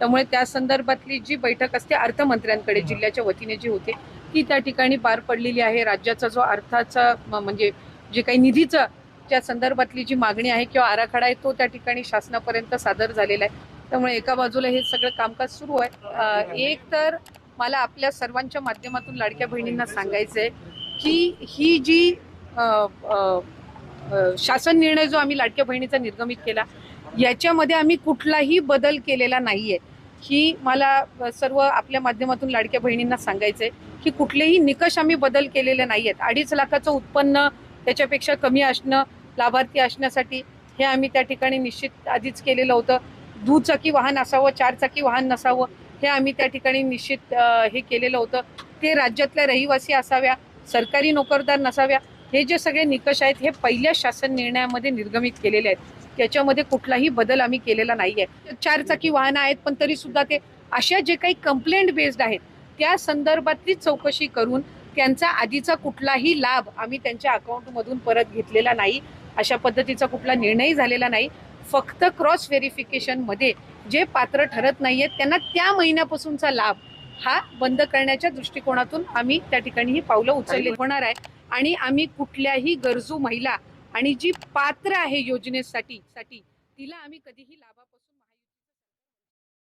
त्यामुळे त्या संदर्भातली जी बैठक असते अर्थमंत्र्यांकडे जिल्ह्याच्या वतीने जी होते ती त्या ठिकाणी पार पडलेली आहे. राज्याचा जो अर्थाचा म्हणजे जे काही निधीचं त्या संदर्भातली जी मागणी आहे किंवा आराखडा आहे तो त्या ठिकाणी शासनापर्यंत सादर झालेला आहे. त्यामुळे एका बाजूला हे सगळं कामकाज सुरू आहे. एक तर मला आपल्या सर्वांच्या माध्यमातून लाडक्या बहिणींना सांगायचं आहे की ही जी शासन निर्णय जो आम्ही लाडक्या बहिणीचा निर्गमित केला याच्यामध्ये आम्ही कुठलाही बदल केलेला नाही आहे ही मला सर्व आपल्या माध्यमातून लाडक्या बहिणींना सांगायचं आहे की कुठलेही निकष आम्ही बदल केलेले आहेत अडीच लाखाचं उत्पन्न त्याच्यापेक्षा कमी असणं लाभार्थी असण्यासाठी हे आम्ही त्या ठिकाणी निश्चित आधीच केलेलं होतं. दुचाकी वाहन असावं चारचाकी वाहन नसावं हे आम्ही त्या ठिकाणी निश्चित हे केलेलं होतं. ते राज्यातल्या रहिवासी असाव्या सरकारी नोकरदार नसाव्या हे जे सगळे निकष आहेत हे पहिल्या शासन निर्णयामध्ये निर्गमित केलेले आहेत. त्याच्यामध्ये कुठलाही बदल आम्ही केलेला नाहीये. चारचाकी वाहनं आहेत पण तरी सुद्धा ते अशा जे काही कंप्लेंट बेस्ड आहेत त्या संदर्भातली चौकशी करून त्यांचा आधीचा कुठलाही लाभ आम्ही त्यांच्या अकाउंटमधून परत घेतलेला नाही. अशा पद्धतीचा कुठला निर्णय झालेला नाही. फक्त क्रॉस व्हेरिफिकेशनमध्ये जे पात्र ठरत नाहीयेत त्यांना त्या महिन्यापासूनचा लाभ हा बंद करण्याच्या दृष्टिकोनातून आम्ही त्या ठिकाणी ही पावलं उचलली. होणार आहे. आणि आम्ही कुठल्याही गरजू महिला आणि जी पात्र आहे योजनेसाठी साठी तिला आम्ही कधीही लाभापासून